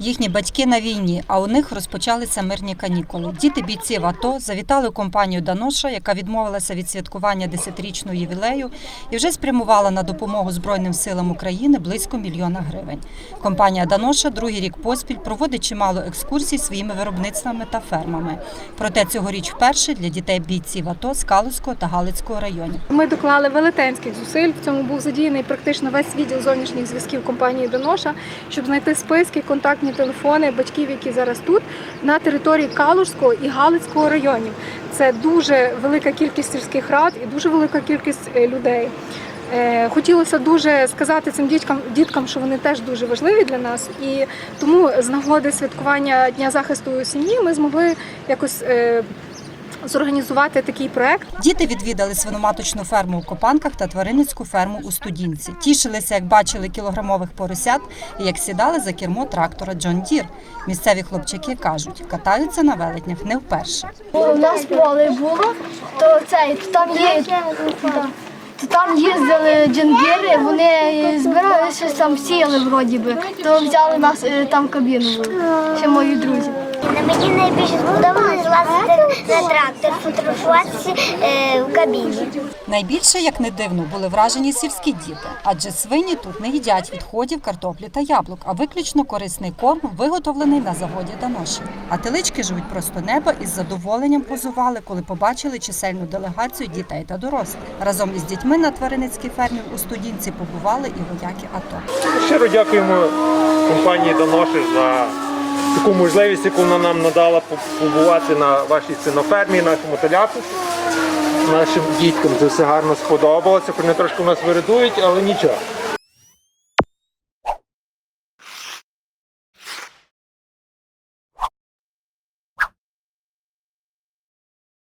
Їхні батьки на війні, а у них розпочалися мирні канікули. Діти бійців АТО завітали компанію Даноша, яка відмовилася від святкування 10-річного ювілею і вже спрямувала на допомогу Збройним силам України близько мільйона гривень. Компанія Даноша другий рік поспіль проводить чимало екскурсій своїми виробництвами та фермами. Проте цьогоріч вперше для дітей бійців АТО з Калузького та Галицького районів. Ми доклали велетенських зусиль. В цьому був задіяний практично весь відділ зовнішніх зв'язків компанії Доноша, щоб знайти списки, контактні телефони батьків, які зараз тут, на території Калужського і Галицького районів. Це дуже велика кількість сільських рад і дуже велика кількість е, людей. Е, Хотілося дуже сказати цим діткам, діткам, що вони теж дуже важливі для нас, і тому з нагоди святкування Дня захисту сім'ї ми змогли якось е, зорганізувати такий проект. Діти відвідали свиноматочну ферму у Копанках та тваринницьку ферму у Студінці. Тішилися, як бачили кілограмових поросят і як сідали за кермо трактора Джон Дір. Місцеві хлопчаки кажуть, катаються на велетнях не вперше. У нас поле було, то цей, то там є. То там їздили джангіри, вони збирали щось там сіяли вроді би, то взяли нас е, там кабіну, ще мої друзі. Мені найбільше сподобалось лазити на трактор, фотографуватися е, в кабіні. Найбільше, як не дивно, були вражені сільські діти, адже свині тут не їдять відходів картоплі та яблук, а виключно корисний корм, виготовлений на заводі Даноші. А телички живуть просто неба і з задоволенням позували, коли побачили чисельну делегацію дітей та дорослих. Разом із дітьми на тваринницькій фермі у студінці побували і вояки АТО. Щиро дякуємо компанії Даноші за таку можливість, яку вона нам надала побувати на вашій синофермі, нашому теляку. Нашим діткам це все гарно сподобалося. Вони трошки в нас виридують, але нічого.